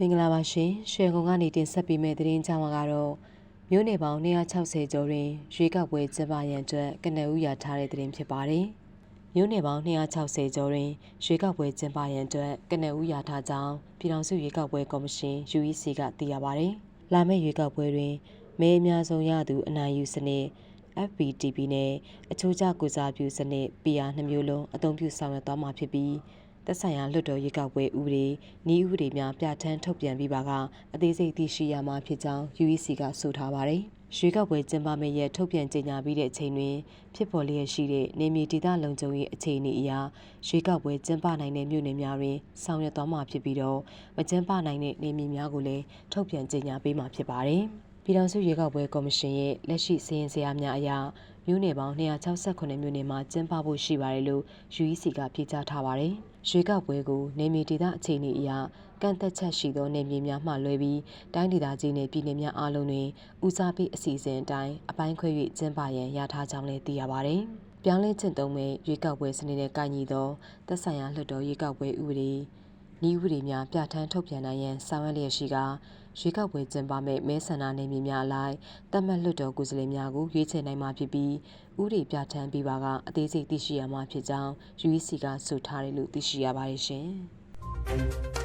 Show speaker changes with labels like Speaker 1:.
Speaker 1: မင်္ဂလာပါရှင်ရွှေကုံကနေတင်ဆက်ပေးမယ့်သတင်းကြောင်းကတော့မြို့နယ်ပေါင်း260ကျော်တွင်ရွေးကောက်ပွဲကျင်းပရန်အတွက်ကနဦးရထားတဲ့သတင်းဖြစ်ပါတယ်မြို့နယ်ပေါင်း260ကျော်တွင်ရွေးကောက်ပွဲကျင်းပရန်အတွက်ကနဦးရထားကြောင်းပြည်ထောင်စုရွေးကောက်ပွဲကော်မရှင် UEC ကသိရပါတယ်လာမယ့်ရွေးကောက်ပွဲတွင်မဲအများဆုံးရသူအနိုင်ယူစနစ် FPTP နဲ့အချိုးကျကုစားပြုစနစ် PR နှမျိုးလုံးအသုံးပြုဆောင်ရွက်သွားမှာဖြစ်ပြီး သက်ဆိုင်ရာလွှတ်တော်ရေးကောက်ပွဲဥပဒေ၊ဤဥပဒေများပြဋ္ဌာန်းထုတ်ပြန်ပြီးပါကအသေးစိတ်သိရှိရမှာဖြစ်ကြောင်း UEC ကဆိုထားပါတယ်။ရွေးကောက်ပွဲကျင်းပမယ့်ရက်ထုတ်ပြန်ကြေညာပြီးတဲ့အချိန်တွင်ဖြစ်ပေါ်လျက်ရှိတဲ့နေမြေဒေသလုံခြုံရေးအခြေအနေအရရွေးကောက်ပွဲကျင်းပနိုင်တဲ့မြို့နယ်များတွင်ဆောင်ရွက်သွားမှာဖြစ်ပြီးတော့မကျင်းပနိုင်တဲ့နေမြေများကိုလည်းထုတ်ပြန်ကြေညာပေးမှာဖြစ်ပါတယ်။ပြည်ထောင်စုရွေးကောက်ပွဲကော်မရှင်ရဲ့လက်ရှိစီရင်စရာများအရ မြို့နယ်ပေါင်း268မြို့နယ်မှာကျင်းပဖို့ရှိပါတယ်လို့ UEC ကပြေကြားထားပါတယ်။ရွေးကောက်ပွဲကိုနေမြေဒေသအခြေအနေအရကန့်သက်ချက်ရှိသောနေမြေများမှလွဲပြီးတိုင်းဒေသကြီးနယ်ပြည်နယ်များအားလုံးတွင်ဦးစားပေးအစီအစဉ်အတိုင်းအပိုင်းခွဲ၍ကျင်းပရန်ရထားကြောင်းလည်းသိရပါတယ်။ပြောင်းလဲကျင့်သုံးမဲ့ရွေးကောက်ပွဲစနစ်နဲ့ကိုင်ညီသောသက်ဆိုင်ရာလွှတ်တော်ရွေးကောက်ပွဲဥပဒေ ဤဥပဒေများပြဋ္ဌာန်းထုတ်ပြန်နိုင်ရန်ဆောင်ရွက်လျက်ရှိကရွေးကောက်ပွဲကျင်းပမဲ့မဲဆန္ဒနယ်မြေများအလိုက်တတ်မှတ်လွှတ်တော်ကိုယ်စားလှယ်များကိုရွေးချယ်နိုင်မှာဖြစ်ပြီးဥပဒေပြဋ္ဌာန်းပြီးပါကအသေးစိတ်သိရှိရမှာဖြစ်ကြောင်း UEC ကဆိုထားတယ်လို့သိရှိရပါတယ်ရှင်။